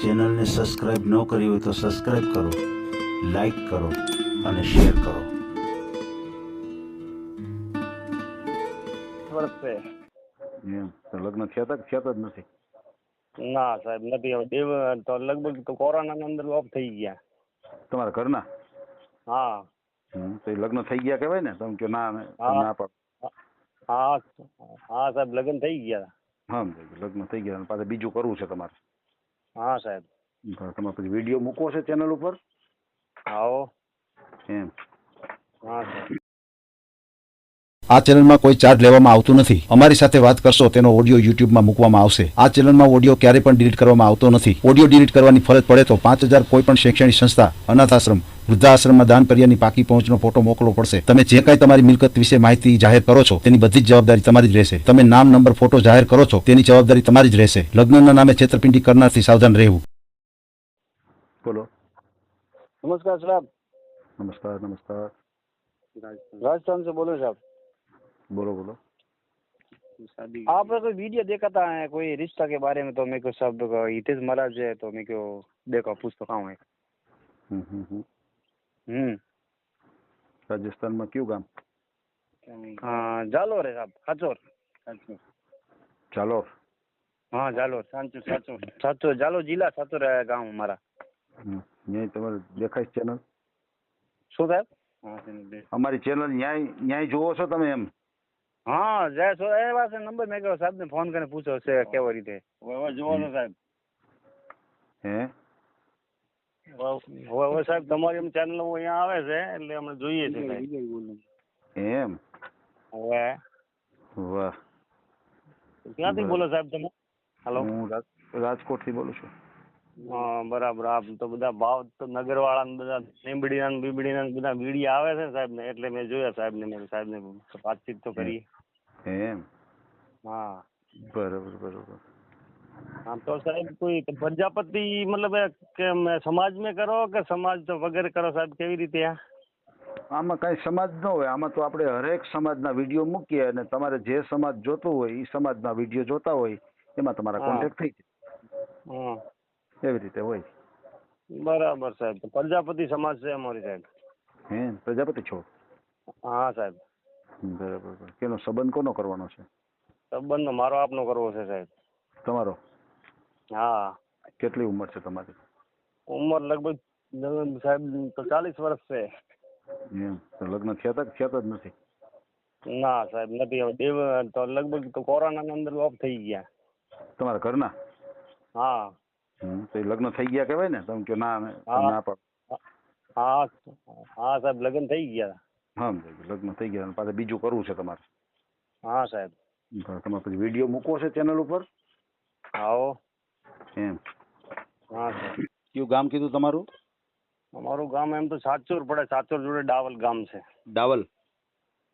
ચેનલને સબસ્ક્રાઇબ ન કરી હોય તો સબસ્ક્રાઇબ કરો લાઈક કરો અને શેર કરો. વર્ષ છે એમ તો લગ્ન થયા તા કે થયા તા જ નથી? ના સાહેબ નથી. હવે દેવ તો લગભગ તો કોરોનાના અંદર ઓફ થઈ ગયા. તમારા ઘરના? હા. હમ, તો એ લગ્ન થઈ ગયા કહેવાય ને તમે કહો ના હા. ના પાડ. હા હા સાહેબ લગ્ન થઈ ગયા. હા લગ્ન થઈ ગયા અને પાછું બીજું કરવું છે તમારે. હા સાહેબ. તમે પછી વીડિયો મૂકો છે ચેનલ ઉપર? આવો. એમ. હા સાહેબ. આ ચેનલમાં કોઈ ચાર્જ લેવામાં આવતું નથી. અમારી સાથે વાત કરશો તેનો ઓડિયો યુટ્યુબમાં મૂકવામાં આવશે. આ ચેનલમાં ઓડિયો ક્યારેય પણ ડિલીટ કરવામાં આવતો નથી. ઓડિયો ડિલીટ કરવાની ફરજ પડે તો પાંચ હજાર કોઈ પણ શૈક્ષણિક સંસ્થા અનાથ આશ્રમ वृद्धाश्रम दान कर पाकी पहुँच ना फ़ोटो मोकलो पड़े तुम जे कई मिलकत विषय महत्ति ज़ाहिर करो छो बधीज जवाबदारी तरी रहे नाम नंबर फ़ोटो ज़ाहिर करो छो जवाबदारी तरी लग्न नाम छतरपिडी करना सावधान रहू बोलो नमस्कार साहब नमस्कार नमस्कार राजस्थान से बोलो साहब बोलो बोलो आपने कोई वीडियो देखा था है, कोई रिश्ता के बारे में तो मेरे को सब हितेश महाराज है तो मेरे को देखो पूछ तो कहा હમ. રાજસ્થાનમાં કયું ગામ? જાલોર સાહેબ હાચોર જાલોર? હા જાલોર. સાચું સાચું સાચું જાલોર જિલ્લા સાચોર ગામ અમારા. ન્યાય તમારે દેખાય ચેનલ? શું સાહેબ? અમારી ચેનલ ન્યાય ન્યાય જોવો છો તમે એમ? હા જય છો એ પાસે નંબર મેં કહ્યો સાહેબ ને ફોન કરીને પૂછો છે કેવો રીતે. જોવાનો સાહેબ હે? હવે સાહેબ તમારી એમ ચેનલ અહીંયા આવે છે એટલે અમે જોઈએ છે એમ? હવે? વાહ. ક્યાંથી બોલો સાહેબ તમે? હેલો હું રાજકોટથી બોલું છું. હા બરાબર. આપ તો બધા ભાવ તો નગરવાળા ને બધા લીંબડીના ને બીબડીના ને બધા વીડી આવે છે સાહેબ ને એટલે મેં જોયા સાહેબ ને મેં સાહેબ ને વાતચીત તો કરી એમ? હા. બરોબર બરોબર. આમ તો સાહેબ કોઈ પ્રજાપતિ મતલબ કે સમાજ મેં કરો કે સમાજ તો વગર કરો સાહેબ કેવી રીતે આ? આમાં કઈ સમાજ ન હોય. આમાં તો આપણે હરેક સમાજના વીડિયો મૂકીએ અને તમારે જે સમાજ જોતો હોય એ સમાજના વીડિયો જોતા હોય એમાં તમારા કોન્ટેક્ટ થઈ જાય. એવી રીતે હોય. બરાબર સાહેબ. પ્રજાપતિ સમાજ છે અમારી સાહેબ. હે? પ્રજાપતિ છો? હા સાહેબ. બરાબર કેનો સંબંધ કોનો કરવાનો છે? સંબંધ મારો આપનો કરવો છે સાહેબ. તમારો? હા કેટલી ઉંમર છે તમારી ઉંમર લગભગ લગભગ સાહેબ તો ચાલીસ વર્ષ છે એમ તો લગ્ન થયા તા કે થયા તા જ નથી ના સાહેબ નથી હવે દેવ તો લગભગ તો કોરોનાના અંદર ઓફ થઈ ગયા તમારા ઘરના હા હમ, તો એ લગ્ન થઈ ગયા કહેવાય ને તમે કહો ના હા. ના પાડ હા હા સાહેબ લગ્ન થઈ ગયા હા લગ્ન થઈ ગયા અને પાછું બીજું કરવું છે તમારે? હા સાહેબ તો તમારે પછી વીડિયો મૂકવો છે ચેનલ ઉપર? આવો એમ. હા કયું ગામ કીધું તમારું? અમારું ગામ એમ તો સાચોર પડે સાચોર જોડે ડાવલ ગામ છે. ડાવલ?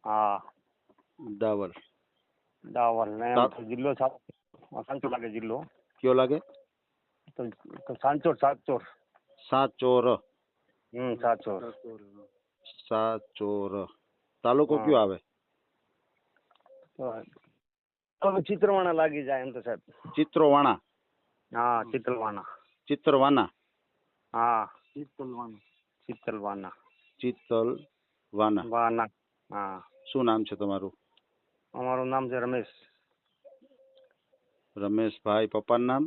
હા. ડાવલ. ડાવલ ને એમ તા- જિલ્લો સા- લાગે જિલ્લો. કયો લાગે? તો સાંચોર સાચોર. સાચોર. હમ સાચોર. સાચોર. તાલુકો કયો આવે? ચિત્રવાણા લાગી જાય એમ તો સાહેબ. ચિત્રોવાણા. હા ચિત્રવાણા ચિત્રવાના હા ચિત્તલવાના ચિત્તલવાના વાના હા શું નામ છે તમારું અમારું નામ છે રમેશ રમેશભાઈ પપ્પાનું નામ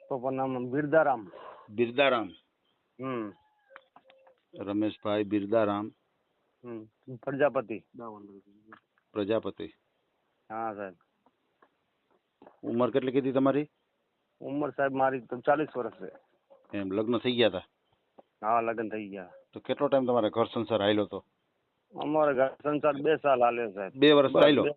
પપ્પાનું નામ બિરદારામ બિરદારામ હમ રમેશભાઈ બિરદારામ હમ પ્રજાપતિ પ્રજાપતિ હા સાહેબ ઉંમર કેટલી કીધી તમારી ઉંમર સાહેબ મારી ચાલીસ વર્ષ છે. એમ લગ્ન થઈ ગયા હતા હા લગ્ન થઈ ગયા. તો કેટલો ટાઈમ તમારે ઘર સંસાર હાલ્યો તો? અમારે ઘર સંસાર બે સાલ હાલ્યો સાહેબ. બે વર્ષ હાલ્યો?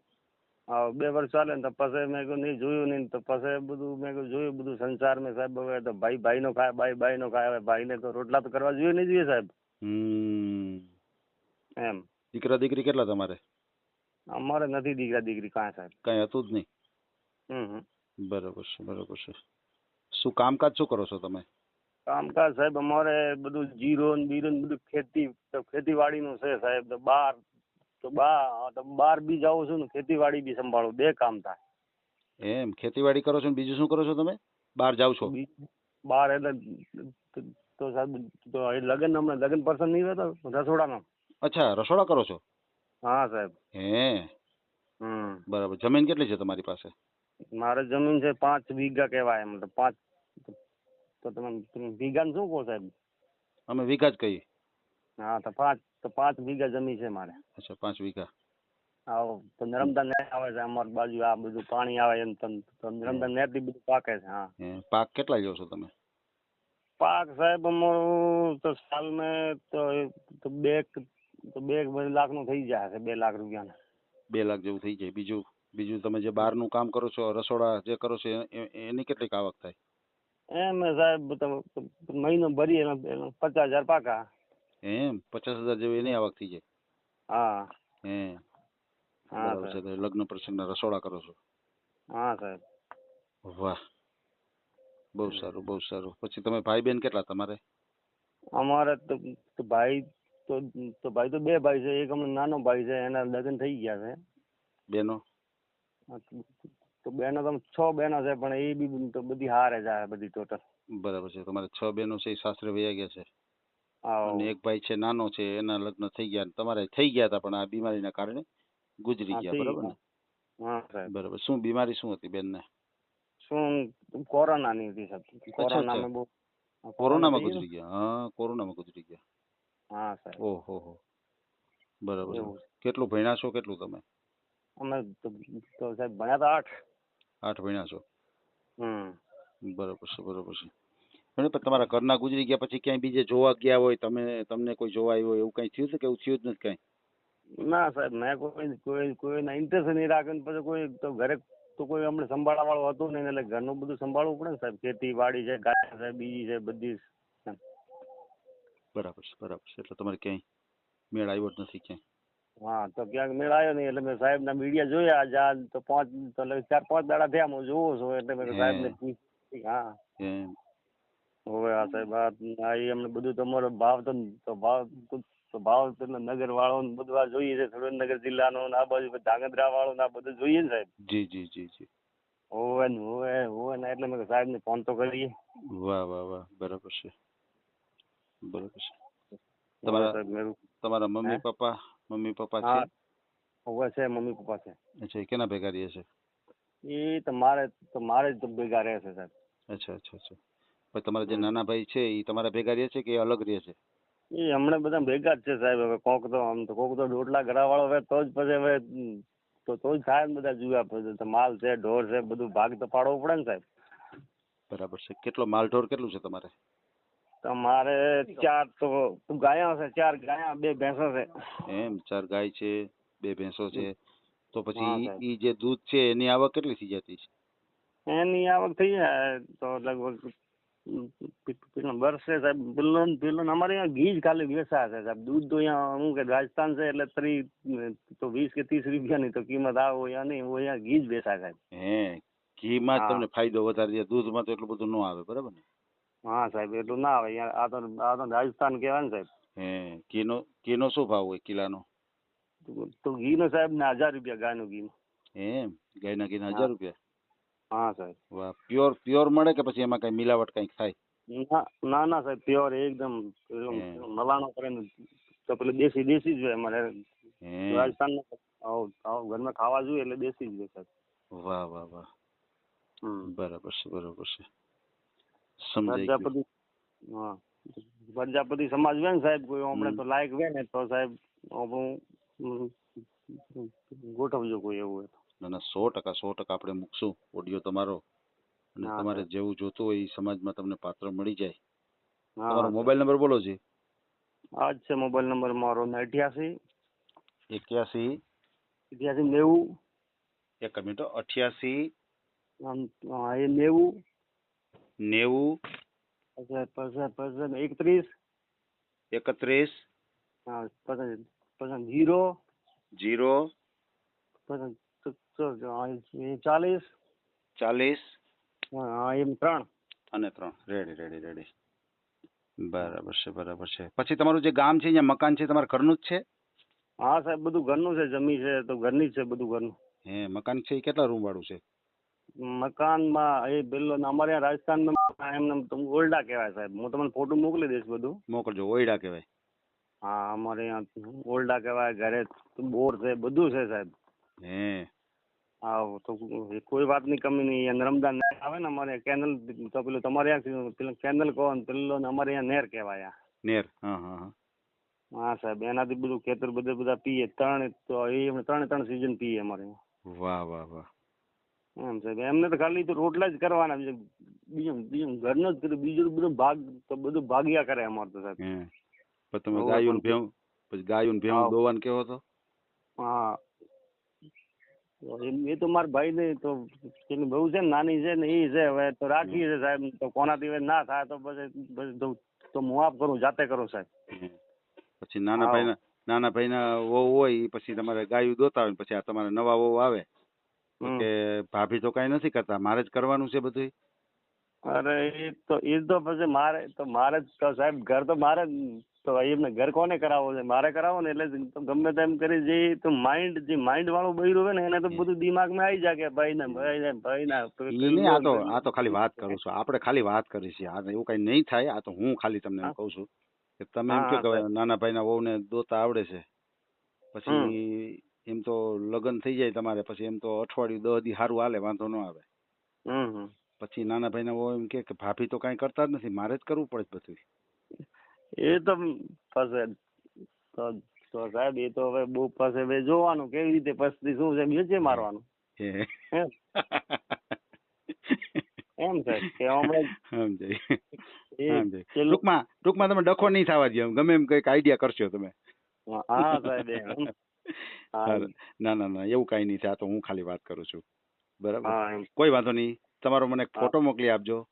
હા બે વર્ષ ચાલે ને તો પછી મેં કહ્યું નહીં જોયું નહીં. તો પછી બધું મેં કહ્યું જોયું બધું સંસાર મેં સાહેબ. હવે તો ભાઈ ભાઈ નો ખાય ભાઈ ભાઈ નો ખાય હવે ભાઈને તો રોટલા તો કરવા જોઈએ નહીં જોઈએ સાહેબ. હમ. એમ. દીકરા દીકરી કેટલા તમારે? અમારે નથી દીકરા દીકરી કાંઈ સાહેબ. કઈ હતું જ નહીં? હમ હમ. બરોબર છે બરોબર છે. શું કામકાજ શું કરો છો તમે? કામકાજ સાહેબ અમારે બધું જીરો ને બીરો ને બધું ખેતી ખેતીવાડી ખેતીવાડીનું છે સાહેબ. તો બાર તો બા તો બાર બી જાઉં છું ને ખેતીવાડી બી સંભાળું. બે કામ થાય. એમ ખેતીવાડી કરો છો ને બીજું શું કરો છો તમે? બહાર જાવ છો? બાર એટલે તો- સાહેબ તો એ લગ્ન હમણાં લગ્ન પ્રસંગ નહીં રહેતો? રસોડાનો? અચ્છા રસોડા કરો છો? હા સાહેબ. હે. હમ. બરાબર. જમીન કેટલી છે તમારી પાસે? મારે જમીન છે પાંચ વીઘા કહેવાય મતલબ પાંચ તો તમે વીઘાને શું કહો સાહેબ? અમે વીઘા જ કહીએ. હા તો પાંચ તો પાંચ વીઘા જમીન છે મારે. અચ્છા પાંચ વીઘા. આવો તો નર્મદા નહેર આવે છે અમારી બાજુ આ બધું પાણી આવે એમ તો નર્મદા નેરથી બધું પાકે છે હા. પાક કેટલા લ્યો છો તમે? પાક સાહેબ અમારું તો સાલ મેં તો તો બે તો બે લાખનું થઈ જાય છે બે લાખ રૂપિયા બે લાખ જેવું થઈ જાય બીજું? બીજું તમે જે બહારનું કામ કરો છો રસોડા જે કરો છો એ- એ- એની કેટલીક આવક થાય? એમ સાહેબ તમે મહિનો ભરી એનો એનો પચાસ હજાર પાકા. એમ? પચાસ હજાર જેવી એની આવક થઈ જાય? હા. હે હા બરાબર છે સાહેબ. તો લગ્ન પ્રસંગના રસોડા કરો છો? હા સાહેબ. વાહ. બહુ સારું બહુ સારું. પછી તમે ભાઈ બેન કેટલા તમારે? અમારે તો તો ભાઈ તો તો ભાઈ તો બે ભાઈ છે એક હમણાં નાનો ભાઈ છે એના લગ્ન થઈ ગયા છે. બહેનો હા, તો- બેનો બહેનો તો છ બહેનો છે પણ એ બી તો બધી હારે જ આવે બધી ટોટલ બરાબર છે તમારે છ બહેનો છે એ સાસરે વયા ગયા છે. અને એક ભાઈ છે નાનો છે એના લગ્ન થઈ ગયા તમારે થઈ ગયા હતા પણ આ બીમારીના કારણે ગુજરી ગયા બરાબર ને? હા બરાબર. શું બીમારી શું હતી બેનને? શું કોરોનાની હતી સાહેબ. કોરોનામાં બહુ કોરોનામાં ગુજરી ગયા? હા કોરોનામાં ગુજરી ગયા. હા સાહેબ. ઓહો હો. બરાબર. કેટલું ભણ્યા છો કેટલું તમે? અમે તો તો સાહેબ ભણ્યા હતા આઠ. આઠ ભણ્યા છો? હમ. બરોબર છે બરોબર છે. પણ તમારા ઘરના ગુજરી ગયા પછી ક્યાંય બીજે જોવા ગયા હોય તમે તમને કોઈ જોવા આવ્યો હોય એવું કઈ થયું છે કે એવું થયું જ નથી કઈ? ના સાહેબ મેં કોઈ કોઈ કોઈના ઇન્ટરેસ્ટ નહીં રાખે પછી કોઈ તો ઘરે તો કોઈ હમણાં સંભાળવા વાળો હતો નહીં એટલે ઘરનું બધું સંભાળવું પડે ને સાહેબ. ખેતી વાડી છે ગાય છે બીજી છે બધી બરાબર છે બરાબર છે. એટલે તમારે ક્યાંય મેળ આવ્યો જ નથી ક્યાંય? હા તો ક્યાંક મેળ આવ્યો નહીં એટલે મેં સાહેબના મીડિયા જોયા આજે આ તો પાંચ તો ચાર પાંચ દાડા થયા હું જોઉં છું એટલે મેં સાહેબને પૂછ હા. હવે આ સાહેબ આ એમને બધું તમારો ભાવ તો ભાવ તો ભાવ તો નગર વાળો ને બધું આ જોઈએ છે સુરેન્દ્રનગર જિલ્લાનો ને આ બાજુ ધાંગધ્રા વાળો ને આ બધું જોઈએ ને સાહેબ. જી જી જી જી. હોવે ને હોવે હોવે ને એટલે મેં સાહેબ ને ફોન તો કરીએ. વાહ વાહ વાહ બરાબર છે. બરાબર છે. તમારા તમારા મમ્મી પપ્પા મમ્મી પપ્પા છે? હોવે છે મમ્મી પપ્પા છે. અચ્છા એ કેના ભેગા રહે છે? એ તો મારે મારે જ તો ભેગા રહે છે સાહેબ. અચ્છા અચ્છા અચ્છા. પછી તમારા જે નાના ભાઈ છે એ તમારા ભેગા રહે છે કે અલગ રહે છે? એ હમણાં બધા ભેગા જ છે સાહેબ. હવે કોક તો આમ તો કોક તો દોઢલા ઘરાવાળો હવે તો જ પછી હવે તો તો જ થાય ને બધા જોયા પછી. માલ છે ઢોર છે બધું ભાગ તો પાડવો પડે ને સાહેબ. બરાબર છે. કેટલો માલ ઢોર કેટલું છે તમારે? તમારે ચાર તો ગાયા છે ચાર ગાયા બે ભેંસો છે. એમ ચાર ગાય છે બે ભેંસો છે. તો હા, પછી સાહેબ. ઈ જે દૂધ છે એની આવક કેટલી થઈ જતી છે? એની આવક થઈ જાય તો લગભગ ઉમ, પે- પેલું વર્ષે સાહેબ. પેલો ને પેલો ને અમારે અહીંયા ઘી જ ખાલી વેચાય છે સાહેબ. દૂધ તો અહીંયા હું કે રાજસ્થાન છે એટલે ત્રી તો વીસ કે ત્રીસ રૂપિયાની તો કિંમત આવે અહીંયા નહીં હું અહીંયા ઘી જ વેચાય સાહેબ. હે ઘીમાં જ હા. તમને ફાયદો વધારે છે દૂધમાં તો એટલું બધું ન આવે બરાબર ને? હા સાહેબ એટલું ના આવે. અહીંયા આ તો આ તો રાજસ્થાન કહેવાય ને સાહેબ. હે ઘીનો ઘીનો શું ભાવ હોય કિલાનો? તો- ઘી ઘીનો સાહેબ ને હજાર રૂપિયા ગાયનું ઘીનું. એમ? ગાયના ઘીના. હજાર રૂપિયા? હા સાહેબ. વાહ પ્યોર પ્યોર મળે કે પછી એમાં કઈ મિલાવટ કંઈક થાય? ના ના ના સાહેબ પ્યોર એકદમ મલાણો કરીને તો પેલું દેશી દેશી જ હોય અમારે. રાજસ્થાન ઘરમાં ખાવા જોઈએ એટલે દેશી જ હોય સાહેબ. વાહ વાહ વાહ. બરાબર છે બરાબર છે. પ્રજાપતિ હા. પ્રજાપતિ સમાજ ને સાહેબ કોઈ હમણાં તો લાયક હોય ને તો સાહેબ આપણું ગોઠવજો કોઈ એવું ના ના સો ટકા સો ટકા આપણે મૂકશું ઓડિયો તમારો. અને તમારે જેવું જોતું હોય એ સમાજમાં તમને પાત્ર મળી જાય. તમારો મોબાઈલ નંબર બોલો જી. આ જ છે મોબાઈલ નંબર મારો અઠ્યાસી. એક્યાસી. અઠ્યાસી નેવું. એક મિનિટ અઠ્યાસી. એ નેવું. નેવું એકત્રીસ. એકત્રીસ. જીરો જીરો ચાલીસ. ચાલીસ. એમ ત્રણ. અને ત્રણ. Ready ready ready. બરાબર છે બરાબર છે. પછી તમારું જે ગામ છે અહીંયા મકાન છે તમારા ઘરનું જ છે? હા સાહેબ બધું ઘરનું છે જમી છે તો ઘરની જ છે બધું ઘરનું. હે મકાન છે એ કેટલા રૂમ વાળું છે? મકાનમાં એ પેલો અમારે અહીંયા રાજસ્થાનમાં એમને તમે ઓરડા કહેવાય સાહેબ. હું તમને ફોટો મોકલી દઈશ બધું. મોકલજો ઓયડા કહેવાય. હા અમારે અહીંયા ઓરડા કહેવાય ઘરે બોર છે બધું છે સાહેબ. હે. હા તો કોઈ વાતની કમી નહીં. અહીંયા નર્મદા નહેર આવે ને અમારે કેનલ તો પેલું તમારે પેલું કેનલ કહો ને પેલો અમારે અહીંયા નહેર કહેવાય આ. નેર હા હા હા. હા સાહેબ એનાથી બધું ખેતર બધે બધા પીએ ત્રણ તો એ ત્રણે ત્રણ સિઝન પીએ અમારે. વાહ વાહ વાહ. એમ સાહેબ એમને તો ખાલી તો રોટલા જ કરવાના છે. બીજું બીજું ઘરનો જ કર્યું બીજું બધું ભાગ તો બધું ભાગ્યા કરે અમારે તો સાહેબ. પછી તમે ગાયું પણ- ભેવું પછી ગાયું ભેવું. દોવાન કેવો તો? હા. એ તો મારા ભાઈ ને તો એની બહુ છે ને નાની છે ને એ છે હવે તો રાખી છે સાહેબ. તો કોનાથી ના થાય તો પછી તો હું કરું જાતે કરું સાહેબ. પછી નાના ભાઈ નાના નાના ભાઈના વહુ હોય પછી તમારે ગાયું દોતા હોય ને પછી આ તમારા નવા વહુ આવે. કે ભાભી તો કઈ નથી કરતા મારે જ કરવાનું છે બધું અરે એ તો એ તો પછી મારે તો મારે જ સાહેબ ઘર તો મારે તો એમને ઘર કોને કરાવવો છે? મારે કરાવો ને એટલે ગમે તેમ કરી જે તો માઇન્ડ જે માઇન્ડ વાળું બૈરું હોય ને એને તો બધું દિમાગમાં આવી જાય કે ભાઈ ને ભાઈ ને ભાઈ ના આ તો આ તો ખાલી વાત કરું છું આપણે ખાલી વાત કરી છે આ એવું કઈ નહીં થાય આ તો હું ખાલી તમને એમ. કહું છું કે તમે એમ કે. નાના ભાઈના વહુને દોતા આવડે છે પછી એમ તો લગ્ન થઈ જાય તમારે પછી એમ તો અઠવાડિયું દહ દી સારું હાલે વાંધો ન આવે. હમ પછી નાના ભાઈના વહુ એમ કે ભાભી તો કાંઈ કરતા જ નથી મારે જ કરવું પડે બધું એ તો તો સાહેબ એ તો હવે બહુ પાસે હવે જોવાનું કેવી રીતે પસ્તી શું છે વેચે મારવાનું? એમ. સાહેબ કે હમણાં ટૂંકમાં ટૂંકમાં તમે ડખો નહીં થવા દો ગમે એમ કંઈક આઈડિયા કરશો તમે. હા સાહેબ. ના ના ના એવું કાંઈ નહીં થાય. આ તો હું ખાલી વાત કરું છું. બરાબર? કોઈ વાંધો નહીં. તમારો મને ફોટો મોકલી આપજો.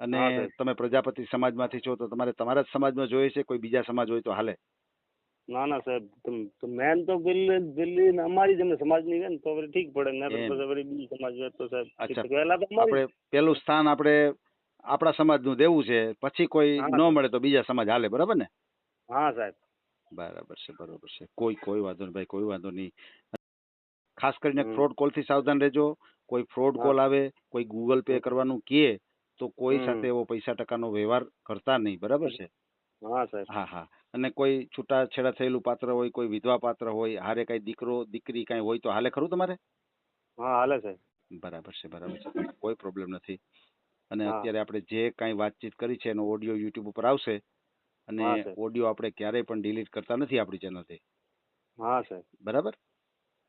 અને તમે પ્રજાપતિ સમાજમાંથી છો તો તમારે તમારા જ સમાજમાં જોઈએ છે? કોઈ બીજા સમાજ હોય તો હાલે. ના ના સાહેબ. મેન તો પેલી ને અમારી જ અમે સમાજની છે ને તો ઠીક પડે. ને તો વળી બીજી સમાજ હોય તો સાહેબ અચ્છા. પહેલા તો આપણે પેલું સ્થાન આપણે આપણા સમાજનું દેવું છે. પછી કોઈ ન મળે તો બીજા સમાજ હાલે. બરાબર ને? હા સાહેબ. બરાબર છે બરાબર છે. કોઈ કોઈ વાંધો નહીં ભાઈ કોઈ વાંધો નહીં. ખાસ કરીને. ફ્રોડ કોલથી સાવધાન રહેજો. કોઈ ફ્રોડ કોલ આવે કોઈ ગૂગલ પે કરવાનું કહે તો કોઈ સાથે એવો પૈસા ટકાનો વ્યવહાર કરતા નહીં બરાબર છે? હા સાહેબ. હા હા. અને કોઈ છૂટાછેડા થયેલું પાત્ર હોય કોઈ વિધવા પાત્ર હોય હારે કઈ દીકરો દીકરી કઈ હોય તો હાલે ખરું તમારે? હા હાલે સાહેબ. બરાબર છે બરાબર છે. કોઈ પ્રોબ્લેમ નથી. અને અત્યારે આપણે જે કાંઈ વાતચીત કરી છે એનો ઓડિયો યુટ્યુબ ઉપર આવશે અને ઓડિયો આપણે ક્યારેય પણ ડિલીટ કરતા નથી આપણી ચેનલથી હા સાહેબ. બરાબર?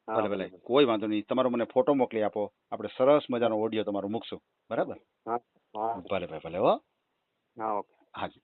ભલે ભલે. કોઈ વાંધો નહીં. તમારો મને ફોટો મોકલી આપો. આપણે સરસ મજાનો ઓડિયો તમારો મૂકશું. બરાબર? ભલે ભલે ભલે હો. હા ઓકે. હાજી.